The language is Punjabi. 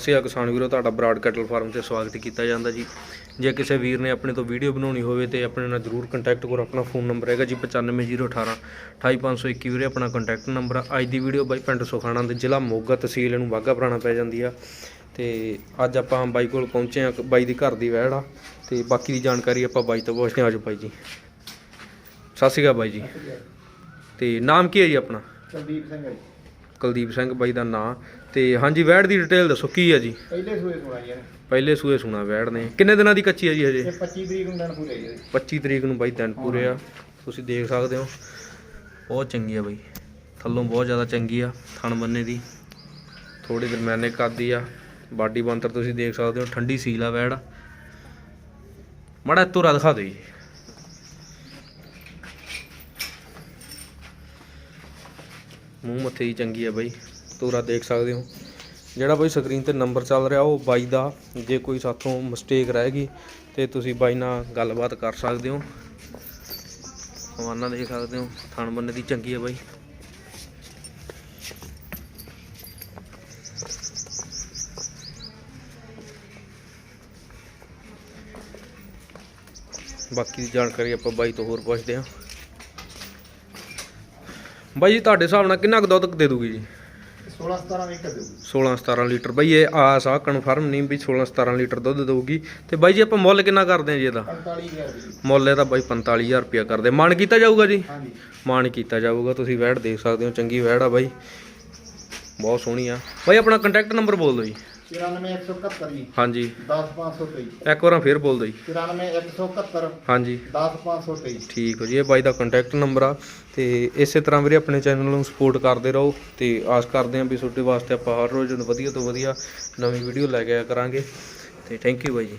ਸਤਿ ਸ਼੍ਰੀ ਅਕਾਲ ਕਿਸਾਨ ਵੀਰੋ, ਤੁਹਾਡਾ ਬਰਾਡ ਕੈਟਲ ਫਾਰਮ ਤੇ ਸਵਾਗਤ ਕੀਤਾ ਜਾਂਦਾ ਜੀ। ਜੇ ਕਿਸੇ ਵੀਰ ਨੇ ਆਪਣੇ ਤੋਂ ਵੀਡੀਓ ਬਣਾਉਣੀ ਹੋਵੇ ਤੇ ਆਪਣੇ ਨਾਲ ਜਰੂਰ ਕੰਟੈਕਟ ਕਰੋ, ਆਪਣਾ ਫੋਨ ਨੰਬਰ ਹੈਗਾ ਜੀ 95018 28521 ਵੀਰੇ, ਆਪਣਾ ਕੰਟੈਕਟ ਨੰਬਰ ਆ। ਅੱਜ ਦੀ ਵੀਡੀਓ ਬਾਈ ਪਿੰਡ ਸੁਖਾਣਾ ਦੇ ਜ਼ਿਲ੍ਹਾ ਮੋਗਾ ਤਹਿਸੀਲ ਨੂੰ ਬਾਗਾ ਪੁਰਾਣਾ ਪੈ ਜਾਂਦੀ ਆ। ਤੇ ਅੱਜ ਆਪਾਂ ਬਾਈ ਕੋਲ ਪਹੁੰਚੇ ਆ, ਬਾਈ ਦੀ ਘਰ ਦੀ ਵਹਿੜ ਆ। ਤੇ ਬਾਕੀ ਦੀ ਜਾਣਕਾਰੀ ਆਪਾਂ ਬਾਈ ਤੋਂ ਪੁੱਛਦੇ ਆ। ਆਜੋ ਬਾਈ ਜੀ। ਸਤਿ ਸ਼੍ਰੀ ਅਕਾਲ ਬਾਈ ਜੀ। ਤੇ ਨਾਮ ਕੀ ਹੈ ਜੀ ਆਪਣਾ? ਕੁਲਦੀਪ ਸਿੰਘ ਹੈ ਕੁਲਦੀਪ ਸਿੰਘ ਬਾਈ ਦਾ ਨਾਂ। ਤੇ ਹਾਂਜੀ ਵੈੜ ਦੀ ਡਿਟੇਲ ਦੱਸੋ ਕੀ ਹੈ ਜੀ? ਪਹਿਲੇ ਸੂਏ ਸੁਣਾ ਜੀ ਇਹਨੇ। ਪਹਿਲੇ ਸੂਏ ਸੁਣਾ ਵੈੜ ਨੇ। ਕਿੰਨੇ ਦਿਨਾਂ ਦੀ ਕੱਚੀ ਹੈ ਜੀ ਹਜੇ? ਇਹ 25 ਤਰੀਕ ਨੂੰ ਦਿਨ ਪੂਰੇ ਜੀ। 25 ਤਰੀਕ ਨੂੰ ਬਾਈ ਦਿਨ ਪੂਰੇ ਆ ਤੁਸੀਂ ਦੇਖ ਸਕਦੇ ਹੋ। ਬਹੁਤ ਚੰਗੀ ਆ ਬਾਈ। ਥੱਲੋਂ ਬਹੁਤ ਜ਼ਿਆਦਾ ਚੰਗੀ ਆ ਥਣ ਬੰਨੇ ਦੀ। ਥੋੜੀ ਦਰਮਿਆਨੇ ਕੱਦ ਆ। ਬਾਡੀ ਬੰਤਰ ਤੁਸੀਂ ਦੇਖ ਸਕਦੇ ਹੋ ਠੰਡੀ ਸੀਲ ਆ ਵੈੜ। ਮੜਾ ਤੁਰਾ ਦਿਖਾ ਦਿਓ ਜੀ। ਮੂੰਹ ਮੱਥੇ ਦੀ ਚੰਗੀ ਆ ਬਾਈ। ਤੋਰਾ ਦੇਖ ਸਕਦੇ ਹੋ। ਜਿਹੜਾ ਬਾਈ ਸਕਰੀਨ ਤੇ ਨੰਬਰ ਚੱਲ ਰਿਹਾ, ਉਹ ਬਾਈ ਦਾ। ਜੇ ਕੋਈ ਸਾਥੋਂ ਮਿਸਟੇਕ ਰਹਿ ਗਈ, ਤੇ ਤੁਸੀਂ ਬਾਈ ਨਾਲ ਗੱਲਬਾਤ ਕਰ ਸਕਦੇ ਹੋ। ਹਵਾਨਾ ਦੇਖ ਸਕਦੇ ਹੋ, ਥਣ ਬੰਨੇ ਦੀ ਚੰਗੀ ਆ ਬਾਈ। ਬਾਕੀ ਦੀ ਜਾਣਕਾਰੀ ਆਪਾਂ ਬਾਈ ਤੋਂ ਹੋਰ ਪੁੱਛਦੇ ਹਾਂ। ਬਾਈ ਜੀ ਤੁਹਾਡੇ ਹਿਸਾਬ ਨਾਲ ਕਿੰਨਾ ਕੁ ਦੁੱਧ ਦੇ ਦੂਗੀ ਜੀ? 16 17 ਵੇਖ ਕੇ ਦੇਊ 16 17 ਲੀਟਰ। ਬਾਈ ਇਹ ਆਸ ਆ ਕਨਫਰਮ ਨਹੀਂ ਵੀ 16 17 ਲੀਟਰ ਦੁੱਧ ਦਊਗੀ। ਤੇ ਬਾਈ ਜੀ ਆਪਾਂ ਮੁੱਲ ਕਿੰਨਾ ਕਰਦੇ ਹਾਂ ਜੀ ਇਹਦਾ? 45000 ਰੁਪਏ ਦੀ। ਮੁੱਲ ਇਹਦਾ ਬਾਈ 45000 ਰੁਪਇਆ ਕਰਦੇ। ਮਾਨ ਕੀਤਾ ਜਾਊਗਾ ਜੀ? ਹਾਂਜੀ। ਮਾਨ ਕੀਤਾ ਜਾਊਗਾ ਤੁਸੀਂ ਵੈੜ ਦੇਖ ਸਕਦੇ ਹੋ ਚੰਗੀ ਵੈੜ ਆ ਬਾਈ। ਬਹੁਤ ਸੋਹਣੀ ਆ। ਬਾਈ ਆਪਣਾ ਕੰਟੈਕਟ ਨੰਬਰ ਬੋਲ ਦਿਓ ਜੀ। 94171 ਜੀ। ਹਾਂਜੀ। 10523 ਇੱਕ ਵਾਰ ਫੇਰ ਬੋਲ ਦਿਓ ਜੀ 94171 ਹਾਂਜੀ। 10523 ਠੀਕ ਹੋ ਜੀ ਇਹ ਬਾਈ ਦਾ ਕੰਟੈਕਟ ਨੰਬਰ ਆ। ਤੇ ਇਸੇ ਤਰ੍ਹਾਂ ਵੀਰੇ ਆਪਣੇ ਚੈਨਲ ਨੂੰ ਸਪੋਰਟ ਕਰਦੇ ਰਹੋ ਤੇ ਆਸ ਕਰਦੇ ਹਾਂ ਵੀ ਤੁਹਾਡੇ ਵਾਸਤੇ ਆਪਾਂ ਹਰ ਰੋਜ਼ ਵਧੀਆ ਤੋਂ ਵਧੀਆ ਨਵੀਂ ਵੀਡੀਓ ਲੈ ਕੇ ਆਇਆ ਕਰਾਂਗੇ। ਤੇ ਥੈਂਕ ਯੂ ਬਾਈ ਜੀ।